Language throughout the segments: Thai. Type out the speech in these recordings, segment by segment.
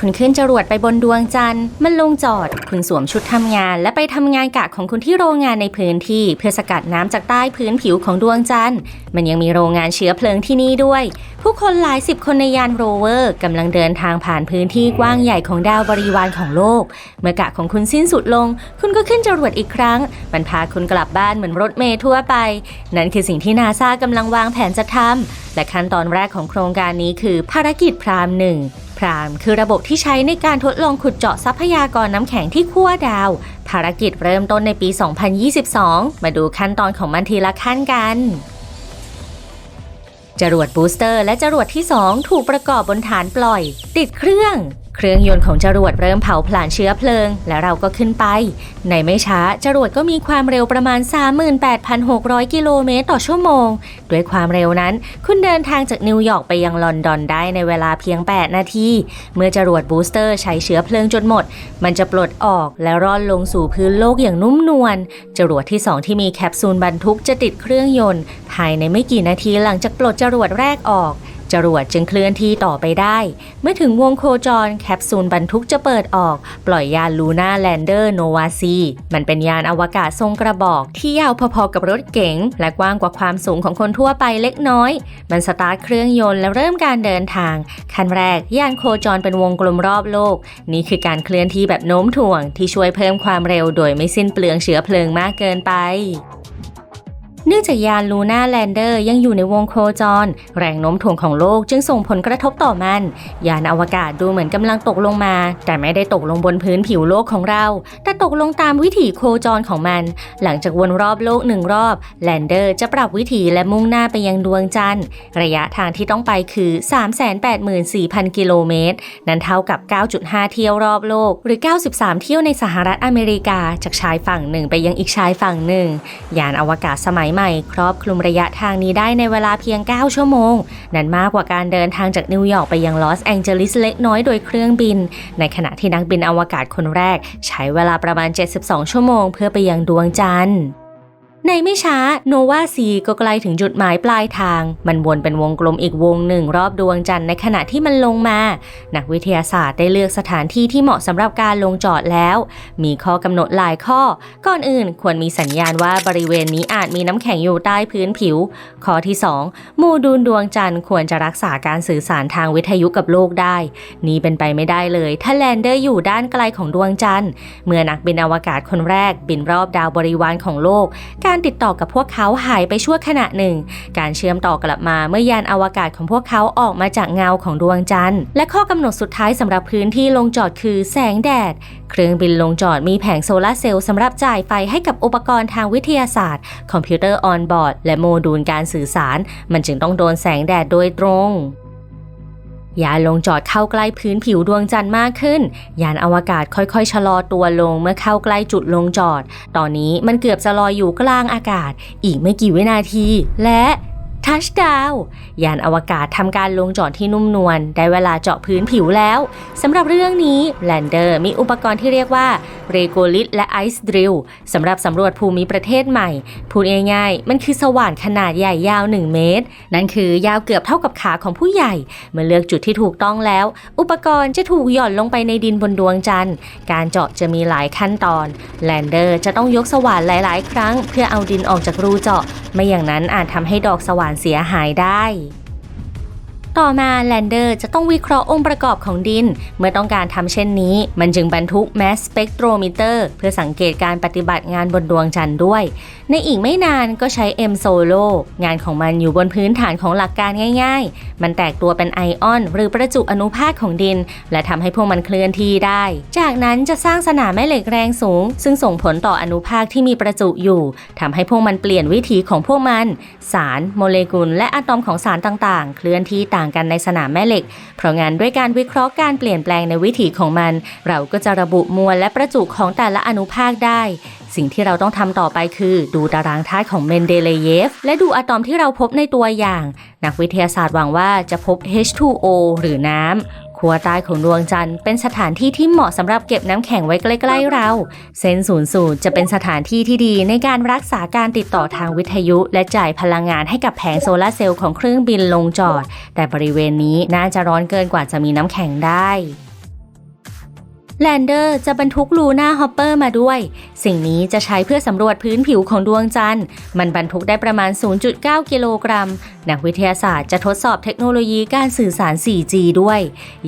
คุณขึ้นจรวดไปบนดวงจันทร์ มันลงจอด คุณสวมชุดทำงาน และไปทำงานกะของคุณที่โรงงานในพื้นที่ เพื่อสกัดน้ำจากใต้พื้นผิวของดวงจันทร์ มันยังมีโรงงานเชื้อเพลิงที่นี่ด้วย ผู้คนหลายสิบคนในยานโรเวอร์กำลังเดินทางผ่านพื้นที่กว้างใหญ่ของดาวบริวารของโลก เมื่อกะของคุณสิ้นสุดลง คุณก็ขึ้นจรวดอีกครั้ง มันพาคุณกลับบ้านเหมือนรถเมล์ทั่วไป นั่นคือสิ่งที่นาซากำลังวางแผนจะทำและขั้นตอนแรกของโครงการนี้คือภารกิจพรามหนึ่ง พรามคือระบบที่ใช้ในการทดลองขุดเจาะทรัพยากรน้ำแข็งที่ขั้วดาว ภารกิจเริ่มต้นในปี 2022 มาดูขั้นตอนของมันทีละขั้นกันจรวดบูสเตอร์และจรวดที่ 2 ถูกประกอบบนฐานปล่อย ติดเครื่อง เครื่องยนต์ของจรวดเริ่มเผาผลาญเชื้อเพลิง และเราก็ขึ้นไป ในไม่ช้าจรวดก็มีความเร็วประมาณ 38,600 กิโลเมตรต่อชั่วโมง ด้วยความเร็วนั้น คุณเดินทางจากนิวยอร์กไปยังลอนดอนได้ในเวลาเพียง 8 นาที เมื่อจรวดบูสเตอร์ใช้เชื้อเพลิงจนหมด มันจะปลดออกและร่อนลงสู่พื้นโลกอย่างนุ่มนวลจรวดที่ 2 ที่มีแคปซูลบรรทุกจะติดเครื่องยนต์ภายในไม่กี่นาทีหลังจากปลดจรวดแรกออก จรวดจึงเคลื่อนที่ต่อไปได้ เมื่อถึงวงโคจรแคปซูลบรรทุกจะเปิดออก ปล่อยยานลูน่าแลนเดอร์โนวาซีมันเป็นยานอวกาศทรงกระบอก ที่ยาวพอๆกับรถเก๋งและกว้างกว่าความสูงของคนทั่วไปเล็กน้อย มันสตาร์ทเครื่องยนต์และเริ่มการเดินทาง ขั้นแรกยานโคจรเป็นวงกลมรอบโลก นี่คือการเคลื่อนที่แบบโน้มถ่วงที่ช่วยเพิ่มความเร็วโดยไม่สิ้นเปลืองเชื้อเพลิงมากเกินไป เนื่องจากยานลูน่าแลนเดอร์ยังอยู่ในวงโคจร แรงโน้มถ่วงของโลกจึงส่งผลกระทบต่อมัน ยานอวกาศดูเหมือนกำลังตกลงมา แต่ไม่ได้ตกลงบนพื้นผิวโลกของเรา แต่ตกลงตามวิถีโคจรของมัน หลังจากวนรอบโลกหนึ่งรอบ แลนเดอร์จะปรับวิถีและมุ่งหน้าไปยังดวงจันทร์ ระยะทางที่ต้องไปคือ 384,000 กิโลเมตร นั้นเท่ากับ 9.5 เที่ยวรอบโลก หรือ 93 เที่ยวในสหรัฐอเมริกา จากชายฝั่งหนึ่งไปยังอีกชายฝั่งหนึ่ง ยานอวกาศสมัยใหม่ ครอบคลุมระยะทางนี้ได้ในเวลาเพียง 9 ชั่วโมง นั้นมากกว่าการเดินทางจากนิวยอร์กไปยังลอสแองเจลิสเล็กน้อยโดยเครื่องบิน ในขณะที่นักบินอวกาศคนแรก ใช้เวลาประมาณ 72 ชั่วโมง เพื่อไปยังดวงจันทร์ ในไม่ช้าโนวาซีก็ใกล้ถึงจุดหมายปลายทาง มันวนเป็นวงกลมอีกวงหนึ่งรอบดวงจันทร์ในขณะที่มันลงมา นักวิทยาศาสตร์ได้เลือกสถานที่ที่เหมาะสำหรับการลงจอดแล้ว มีข้อกำหนดหลายข้อ ก่อนอื่นควรมีสัญญาณว่าบริเวณนี้อาจมีน้ำแข็งอยู่ใต้พื้นผิว ข้อที่2โมดูลดวงจันทร์ควรจะรักษาการสื่อสารทางวิทยุกับโลกได้ นี้เป็นไปไม่ได้เลย ถ้าแลนเดอร์อยู่ด้านไกลของดวงจันทร์ เมื่อนักบินอวกาศคนแรกบินรอบดาวบริวารของโลก การการติดต่อกับพวกเขาหายไปชั่วขณะหนึ่ง การเชื่อมต่อกลับมาเมื่อยานอวกาศของพวกเขาออกมาจากเงาของดวงจันทร์ และข้อกำหนดสุดท้ายสำหรับพื้นที่ลงจอดคือแสงแดด เครื่องบินลงจอดมีแผงโซลาร์เซลล์สำหรับจ่ายไฟให้กับอุปกรณ์ทางวิทยาศาสตร์ คอมพิวเตอร์ออนบอร์ด และโมดูลการสื่อสาร มันจึงต้องโดนแสงแดดโดยตรง ยานลงจอดเข้าใกล้พื้นผิวดวงจันทร์มากขึ้น ยานอวกาศค่อยๆ ชะลอตัวลงเมื่อเข้าใกล้จุดลงจอด ตอนนี้มันเกือบจะลอยอยู่กลางอากาศ อีกไม่กี่วินาที และ ทัชดาวยานอวกาศทำการลงจอดที่นุ่มนวลได้เวลาเจาะพื้นผิวแล้วสำหรับเรื่องนี้แลนเดอร์มีอุปกรณ์ที่เรียกว่าเรโกลิตและไอซ์ดริลสำหรับสำรวจภูมิประเทศใหม่ พูดง่ายๆ มันคือสว่านขนาดใหญ่ยาว 1 เมตร นั่นคือยาวเกือบเท่ากับขาของผู้ใหญ่ เมื่อเลือกจุดที่ถูกต้องแล้ว อุปกรณ์จะถูกหย่อนลงไปในดินบนดวงจันทร์ การเจาะจะมีหลายขั้นตอนแลนเดอร์จะต้องยกสว่านหลาย ๆ ครั้ง เพื่อเอาดินออกจากรูเจาะ ไม่อย่างนั้นอาจทำให้ดอกสว่านเสียหายได้ ต่อมาแลนเดอร์จะต้องวิเคราะห์องค์ประกอบของดิน เมื่อต้องการทำเช่นนี้ มันจึงบรรทุกแมสสเปกโทรมิเตอร์เพื่อสังเกตการปฏิบัติงานบนดวงจันทร์ด้วย ในอีกไม่นานก็ใช้ M Solo งานของมันอยู่บนพื้นฐานของหลักการง่าย ๆ มันแตกตัวเป็นไอออน หรือประจุอนุภาคของดิน และทำให้พวกมันเคลื่อนที่ได้ จากนั้นจะสร้างสนามแม่เหล็กแรงสูง ซึ่งส่งผลต่ออนุภาคที่มีประจุอยู่ทำให้พวกมันเปลี่ยนวิถีของพวกมัน สารโมเลกุล และอะตอมของสารต่างๆ เคลื่อนที่ต่างกันในสนามแม่เหล็ก เพราะงั้นด้วยการวิเคราะห์การเปลี่ยนแปลงในวิถีของมัน เราก็จะระบุมวลและประจุของแต่ละอนุภาคได้ สิ่งที่เราต้องทำต่อไปคือ ดูตารางธาตุของเมนเดเลเยฟ และดูอะตอมที่เราพบในตัวอย่าง นักวิทยาศาสตร์หวังว่าจะพบ H2O หรือน้ำ ขั้วใต้ของดวงจันทร์เป็นสถานที่ที่เหมาะสำหรับเก็บน้ำแข็งไว้ใกล้ๆเราเส้นศูนย์สูตรจะเป็นสถานที่ที่ดีในการรักษาการติดต่อทางวิทยุ และจ่ายพลังงานให้กับแผงโซลาร์เซลล์ของเครื่องบินลงจอด แต่บริเวณนี้น่าจะร้อนเกินกว่าจะมีน้ำแข็งได้ แลนเดอร์จะบรรทุกลูน่าฮอปเปอร์มาด้วย สิ่งนี้จะใช้เพื่อสำรวจพื้นผิวของดวงจันทร์ มันบรรทุกได้ประมาณ 0.9 กิโลกรัม นักวิทยาศาสตร์จะทดสอบเทคโนโลยีการสื่อสาร 4G ด้วย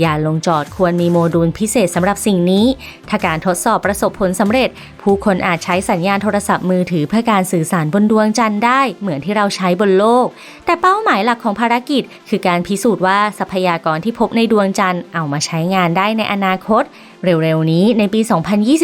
ยานลงจอดควรมีโมดูลพิเศษสำหรับสิ่งนี้ ถ้าการทดสอบประสบผลสำเร็จ ผู้คนอาจใช้สัญญาณโทรศัพท์มือถือเพื่อการสื่อสารบนดวงจันทร์ได้ เหมือนที่เราใช้บนโลก แต่เป้าหมายหลักของภารกิจ คือการพิสูจน์ว่าทรัพยากรที่พบในดวงจันทร์เอามาใช้งานได้ในอนาคต เร็วๆ นี้ในปี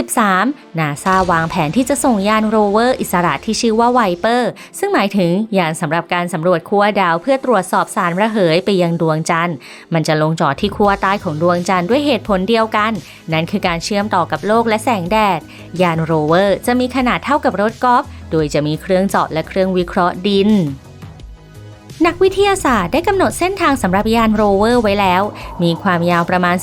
2023 นาซาวางแผนที่จะส่งยานโรเวอร์อิสระที่ชื่อว่าไวเปอร์ ซึ่งหมายถึงยานสำหรับการสำรวจขั้วดาวเพื่อตรวจสอบสารระเหยไปยังดวงจันทร์ มันจะลงจอดที่ขั้วใต้ของดวงจันทร์ด้วยเหตุผลเดียวกัน นั่นคือการเชื่อมต่อกับโลกและแสงแดด ยานโรเวอร์จะมีขนาดเท่ากับรถกอล์ฟ โดยจะมีเครื่องเจาะและเครื่องวิเคราะห์ดิน นักวิทยาศาสตร์ได้กำหนดเส้นทางสำหรับยานโรเวอร์ไว้แล้ว มีความยาวประมาณ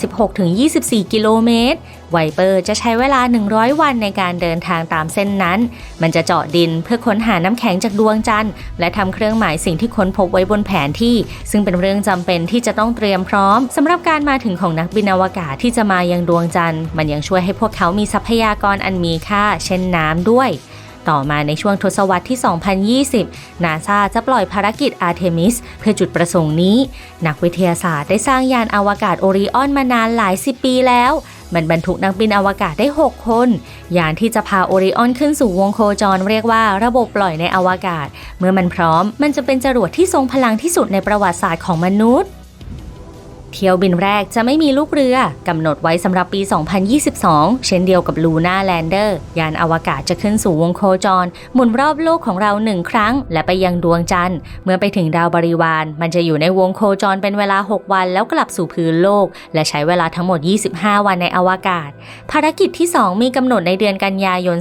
16-24 กิโลเมตร ไวเปอร์จะใช้เวลา 100 วันในการเดินทางตามเส้นนั้น มันจะเจาะดินเพื่อค้นหาน้ำแข็งจากดวงจันทร์ และทำเครื่องหมายสิ่งที่ค้นพบไว้บนแผนที่ ซึ่งเป็นเรื่องจำเป็นที่จะต้องเตรียมพร้อมสำหรับการมาถึงของนักบินอวกาศที่จะมายังดวงจันทร์ มันยังช่วยให้พวกเขามีทรัพยากรอันมีค่า เช่นน้ำด้วย ต่อมาในช่วงทศวรรษที่ 2020 นาซาจะปล่อยภารกิจอาร์เทมิสเพื่อจุดประสงค์นี้ นักวิทยาศาสตร์ได้สร้างยานอวกาศโอริออนมานานหลายสิบปีแล้ว มันบรรทุกนักบินอวกาศได้ 6 คน ยานที่จะพาโอริออนขึ้นสู่วงโคจรเรียกว่าระบบปล่อยในอวกาศ เมื่อมันพร้อมมันจะเป็นจรวดที่ทรงพลังที่สุดในประวัติศาสตร์ของมนุษย์ เที่ยวบินแรกจะไม่มีลูกเรือกำหนดไว้สำหรับปี 2022 เช่นเดียวกับลูน่าแลนเดอร์ยานอวกาศจะขึ้นสู่วงโคจร หมุนรอบโลกของเราหนึ่งครั้ง และไปยังดวงจันทร์ เมื่อไปถึงดาวบริวาร มันจะอยู่ในวงโคจรเป็นเวลา 6 วันแล้วกลับสู่พื้นโลก และใช้เวลาทั้งหมด 25 วันในอวกาศ ภารกิจที่ 2 มีกำหนดในเดือนกันยายน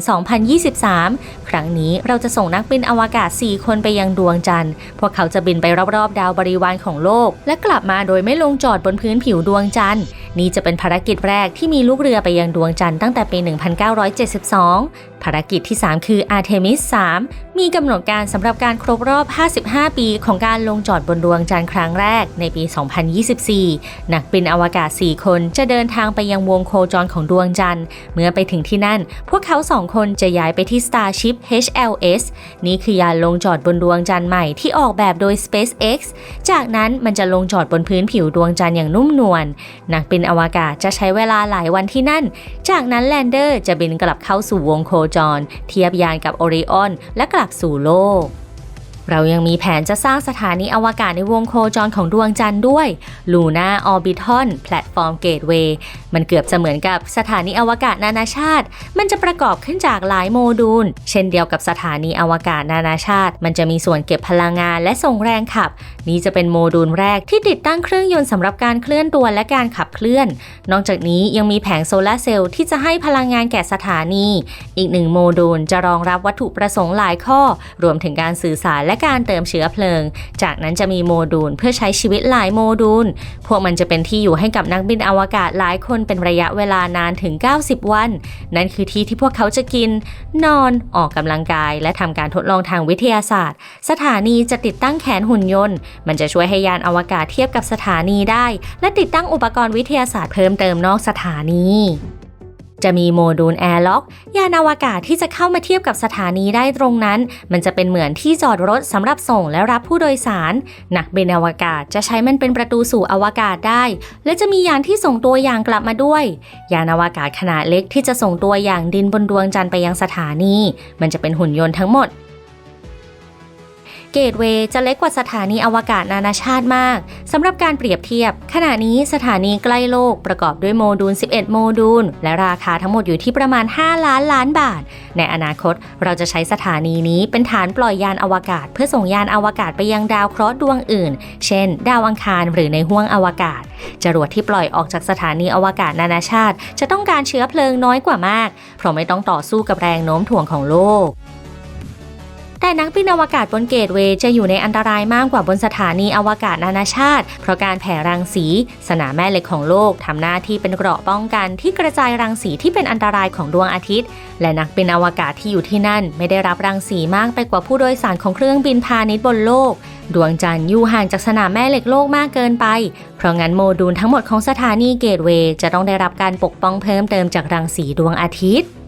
2023 ครั้งนี้เราจะส่งนักบินอวกาศ 4 คนไปยังดวงจันทร์ พวกเขาจะบินไปรอบๆ ดาวบริวารของโลก และกลับมาโดยไม่ลงจอดบนพื้นผิวดวงจันทร์ นี่จะเป็นภารกิจแรกที่มีลูกเรือไปยังดวงจันทร์ตั้งแต่ปี 1972 ภารกิจที่ 3 คือ Artemis 3 มีกำหนดการสำหรับการครบรอบ 55 ปีของการลงจอดบนดวงจันทร์ครั้งแรกในปี 2024 นักบินอวกาศ 4 คนจะเดินทางไปยังวงโคจรของดวงจันทร์ เมื่อไปถึงที่นั่น พวกเขาสองคนจะย้ายไปที่ Starship HLS นี่คือยานลงจอดบนดวงจันทร์ใหม่ที่ออกแบบโดย SpaceX จากนั้นมันจะลงจอดบนพื้นผิวดวงจันทร์อย่างนุ่มนวลนักบินอวกาศจะใช้เวลาหลายวันที่นั่น จากนั้นแลนเดอร์จะบินกลับเข้าสู่วงโคจร เทียบยานกับโอริออนและกลับสู่โลก เรายังมีแผนจะสร้างสถานีอวกาศในวงโคจรของดวงจันทร์ด้วย Luna Orbital Platform Gateway มันเกือบจะเหมือนกับสถานีอวกาศนานาชาติ มันจะประกอบขึ้นจากหลายโมดูล เช่นเดียวกับสถานีอวกาศนานาชาติ มันจะมีส่วนเก็บพลังงานและส่งแรงขับ นี้จะเป็นโมดูลแรกที่ติดตั้งเครื่องยนต์สำหรับการเคลื่อนตัวและการขับเคลื่อน นอกจากนี้ยังมีแผงโซลาร์เซลล์ที่จะให้พลังงานแก่สถานี อีกหนึ่งโมดูลจะรองรับวัตถุประสงค์หลายข้อ รวมถึงการสื่อสารและการเติมเชื้อเพลิง จากนั้นจะมีโมดูลเพื่อใช้ชีวิตหลายโมดูล พวกมันจะเป็นที่อยู่ให้กับนักบินอวกาศหลายคนเป็นระยะเวลานานถึง 90 วัน นั่นคือที่ที่พวกเขาจะกิน นอน ออกกำลังกาย และทำการทดลองทางวิทยาศาสตร์ สถานีจะติดตั้งแขนหุ่นยนต์ มันจะช่วยให้ยานอวกาศเทียบกับสถานีได้ และติดตั้งอุปกรณ์วิทยาศาสตร์เพิ่มเติมนอกสถานี จะมีโมดูลแอร์ล็อก ยานอวกาศที่จะเข้ามาเทียบกับสถานีได้ตรงนั้น มันจะเป็นเหมือนที่จอดรถสำหรับส่งและรับผู้โดยสาร นักบินอวกาศจะใช้มันเป็นประตูสู่อวกาศได้ และจะมียานที่ส่งตัวอย่างกลับมาด้วย ยานอวกาศขนาดเล็กที่จะส่งตัวอย่างดินบนดวงจันทร์ไปยังสถานี มันจะเป็นหุ่นยนต์ทั้งหมด เกตเวย์จะเล็กกว่าสถานีอวกาศนานาชาติมากสำหรับการเปรียบเทียบ ขณะนี้สถานีใกล้โลกประกอบด้วยโมดูล 11 โมดูล และราคาทั้งหมดอยู่ที่ประมาณ 5 ล้านล้านบาท ในอนาคตเราจะใช้สถานีนี้เป็นฐานปล่อยยานอวกาศ เพื่อส่งยานอวกาศไปยังดาวเคราะห์ดวงอื่น เช่น ดาวอังคารหรือในห้วงอวกาศ จรวดที่ปล่อยออกจากสถานีอวกาศนานาชาติ จะต้องการเชื้อเพลิงน้อยกว่ามาก เพราะไม่ต้องต่อสู้กับแรงโน้มถ่วงของโลก แต่นักบินอวกาศบนเกตเวย์จะอยู่ในอันตรายมากกว่าบนสถานีอวกาศนานาชาติ เพราะการแผ่รังสี สนามแม่เหล็กของโลกทำหน้าที่เป็นเกราะป้องกันที่กระจายรังสีที่เป็นอันตรายของดวงอาทิตย์ และนักบินอวกาศที่อยู่ที่นั่น ไม่ได้รับรังสีมากไปกว่าผู้โดยสารของเครื่องบินพาณิชย์บนโลกดวงจันทร์อยู่ห่างจากสนามแม่เหล็กโลกมากเกินไป เพราะงั้นโมดูลทั้งหมดของสถานีเกตเวย์จะต้องได้รับการปกป้องเพิ่มเติมจากรังสีดวงอาทิตย์